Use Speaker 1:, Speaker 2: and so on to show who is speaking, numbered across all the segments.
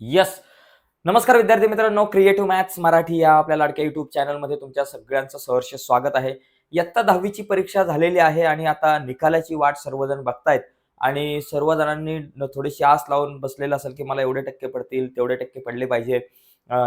Speaker 1: Yes नमस्कार विद्यार्थी मित्रांनो क्रिएटिव्ह मॅथ्स मराठी या आपल्या लाडक्या युट्यूब चॅनलमध्ये तुमच्या सगळ्यांचं सहर्ष स्वागत आहे. इयत्ता दहावीची परीक्षा झालेली आहे आणि आता निकालाची वाट सर्वजण बघतायत. आणि सर्वजणांनी थोडीशी आस लावून बसलेलं असेल की मला एवढे टक्के पडतील तेवढे टक्के पडले पाहिजे.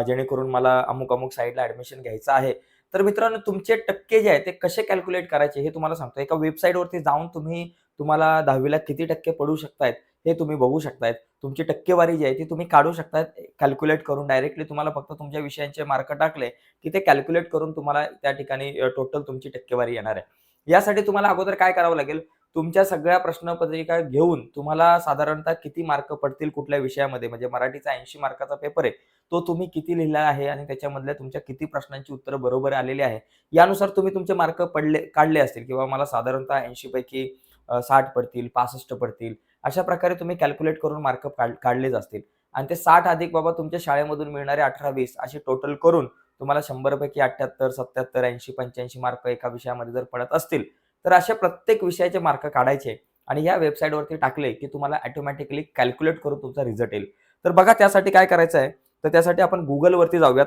Speaker 1: जेणेकरून मला अमुक अमुक साईडला ऍडमिशन घ्यायचं आहे. तर मित्रांनो तुमचे टक्के जे आहे ते कसे कॅल्क्युलेट करायचे हे तुम्हाला सांगतो. एका वेबसाईटवरती जाऊन तुम्ही तुम्हाला दहावीला किती टक्के पडू शकतायत. हे तुम्ही बघू शकतायत. तुमची टक्केवारी जी आहे ती तुम्ही काढू शकता कॅल्क्युलेट करून डायरेक्टली तुम्हाला फक्त तुमच्या विषयांचे मार्क टाकले की ते कॅल्क्युलेट करून तुम्हाला त्या ठिकाणी टोटल तुमची टक्केवारी येणार आहे. यासाठी तुम्हाला अगोदर काय करावं लागेल? तुमच्या सगळ्या प्रश्नपत्रिका घेऊन तुम्हाला साधारणतः किती मार्क पडतील कुठल्या विषयामध्ये? म्हणजे मराठीचा ऐंशी मार्काचा पेपर आहे. तो तुम्ही किती लिहिला आहे आणि त्याच्यामधल्या तुमच्या किती प्रश्नांची उत्तरं बरोबर आलेली आहे? यानुसार तुम्ही तुमचे मार्क पडले काढले असतील किंवा मला साधारणतः ऐंशी पैकी साठ पडतील पासष्ट पडतील अशा प्रकारे तुम्ही कॅल्क्युलेट करून मार्क काढलेच असतील. आणि ते साठ अधिक बाबा तुमच्या शाळेमधून मिळणारे अठरा वीस असे टोटल करून तुम्हाला शंभरपैकी अठ्ठ्याहत्तर अठ्याहत्तर सत्याहत्तर ऐंशी पंच्याऐंशी मार्क एका विषयामध्ये जर पडत असतील तर अशा प्रत्येक विषयाचे मार्क काढायचे आणि या वेबसाईटवरती टाकले की तुम्हाला ऑटोमॅटिकली कॅल्क्युलेट करून तुमचा रिझल्ट येईल. तर बघा त्यासाठी काय करायचं आहे तर त्यासाठी आपण गुगलवरती जाऊयात.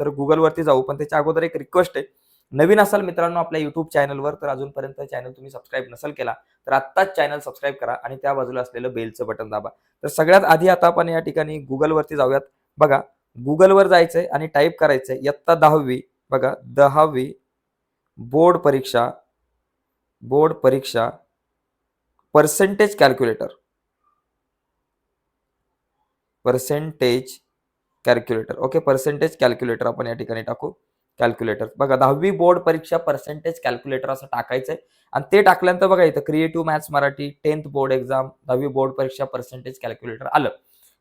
Speaker 1: तर गुगलवरती जाऊ पण त्याच्या अगोदर एक रिक्वेस्ट आहे. नवीन असाल मित्रांनो आपल्या युट्यूब चॅनलवर तर अजूनपर्यंत चॅनल तुम्ही सबस्क्राईब नसेल केला तर आत्ताच चॅनल सबस्क्राईब करा आणि त्या बाजूला असलेलं बेलचं बटन दाबा. तर सगळ्यात आधी आता आपण या ठिकाणी गुगलवरती जाऊयात. बघा गुगलवर जायचंय आणि टाईप करायचंय. इयत्ता दहावी बघा दहावी बोर्ड परीक्षा बोर्ड परीक्षा percentage calculator percentage calculator okay percentage calculator आपण या ठिकाणी टाकू. कॅल्क्युलेटर बघा दहावी बोर्ड परीक्षा पर्सेंटेज कॅल्क्युलेटर असं टाकायचंय. आणि ते टाकल्यानंतर बघा इथं creative maths Marathi tenth board exam दहावी बोर्ड परीक्षा पर्सेंटेज कॅल्क्युलेटर आलं.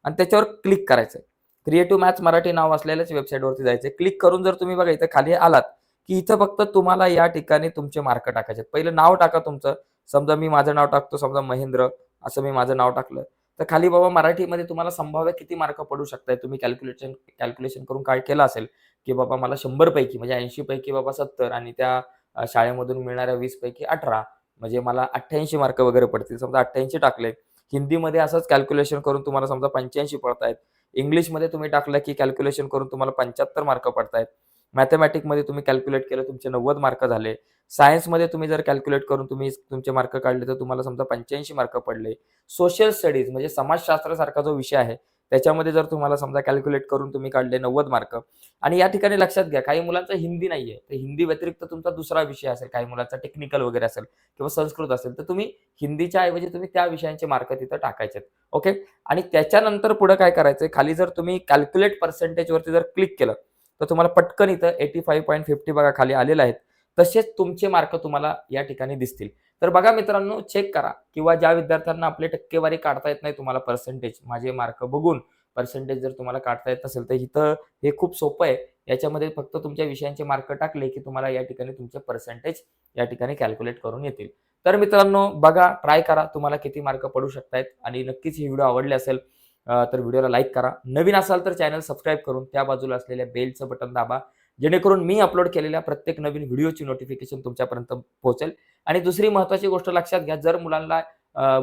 Speaker 1: आणि त्याच्यावर क्लिक करायचं क्रिएटिव्ह मॅथ्स मराठी नाव असलेल्याच वेबसाईटवरती जायचं क्लिक करून जर तुम्ही बघा इथं खाली आलात की इथं फक्त तुम्हाला या ठिकाणी तुमचे मार्क टाकायचे पहिलं नाव टाका तुमचं. समजा मी माझं नाव टाकतो समजा महेंद्र असं मी माझं नाव टाकलं. तर खाली बाबा मराठीमध्ये तुम्हाला संभाव्य किती मार्क पडू शकतात तुम्ही कॅल्क्युलेशन कॅल्क्युलेशन करून काय केलं असेल? की बाबा मला शंभर पैकी म्हणजे ऐंशी पैकी बाबा सत्तर आणि त्या शाळेमधून मिळणाऱ्या वीस पैकी अठरा म्हणजे मला अठ्ठ्याऐंशी मार्क वगैरे पडतील. समजा अठ्ठ्याऐंशी टाकले. हिंदीमध्ये असंच कॅल्क्युलेशन करून तुम्हाला समजा पंच्याऐंशी पडतायत. इंग्लिशमध्ये तुम्ही टाकलं की कॅल्क्युलेशन करून तुम्हाला पंच्याहत्तर मार्क पडतायत. मॅथमॅटिकमध्ये तुम्ही कॅल्क्युलेट केलं तुमचे नव्वद मार्क झाले. सायन्समध्ये तुम्ही जर कॅल्क्युलेट करून तुम्ही तुमचे मार्क काढले तर तुम्हाला समजा पंच्याऐंशी मार्क पडले. सोशल स्टडीज म्हणजे समाजशास्त्रासारखा जो विषय आहे त्याच्यामध्ये जर तुम्हाला समजा कॅल्क्युलेट करून तुम्ही काढले नव्वद मार्क आणि या ठिकाणी लक्षात घ्या काही मुलांचा हिंदी नाहीये. तर हिंदी व्यतिरिक्त तुमचा दुसरा विषय असेल काही मुलांचा टेक्निकल वगैरे असेल किंवा संस्कृत असेल तर तुम्ही हिंदीच्या ऐवजी तुम्ही त्या विषयांचे मार्क तिथं टाकायचे ओके आणि त्याच्यानंतर पुढे काय करायचं खाली जर तुम्ही कॅल्क्युलेट पर्सेंटेजवरती जर क्लिक केलं तर तुम्हाला पटकन इथं एटी फाईव्ह पॉईंट फिफ्टी बघा खाली आलेले आहेत. तसेच तुमचे मार्क तुम्हाला या ठिकाणी दिसतील. तर बघा मित्रांनो चेक करा किंवा ज्या विद्यार्थ्यांना आपली टक्केवारी काढता येत नाही तुम्हाला पर्सेंटेज माझे मार्क बघून पर्सेंटेज जर तुम्हाला काढता येत नसेल तर इथं हे खूप सोपं आहे. याच्यामध्ये फक्त तुमच्या विषयांचे मार्क टाकले की तुम्हाला या ठिकाणी तुमचे पर्सेंटेज या ठिकाणी कॅल्क्युलेट करून येतील. तर मित्रांनो बघा ट्राय करा. तुम्हाला किती मार्क पडू शकतायत आणि नक्कीच ही व्हिडिओ आवडली असेल तर व्हिडिओला लाईक करा. नवीन असाल तर चॅनल सबस्क्राईब करून त्या बाजूला असलेल्या बेलचं बटन दाबा. जेणेकरून मी अपलोड केलेल्या प्रत्येक नवीन व्हिडिओची नोटिफिकेशन तुमच्यापर्यंत पोहोचेल. आणि दुसरी महत्त्वाची गोष्ट लक्षात घ्या जर मुलांना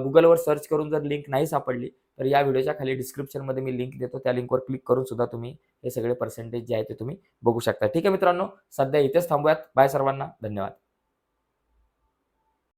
Speaker 1: गुगलवर सर्च करून जर लिंक नाही सापडली तर या व्हिडिओच्या खाली डिस्क्रिप्शनमध्ये मी लिंक देतो. त्या लिंकवर क्लिक करून सुद्धा तुम्ही हे सगळे पर्सेंटेज जे आहे ते तुम्ही बघू शकता. ठीक आहे मित्रांनो सध्या इथेच थांबूयात. बाय सर्वांना. धन्यवाद.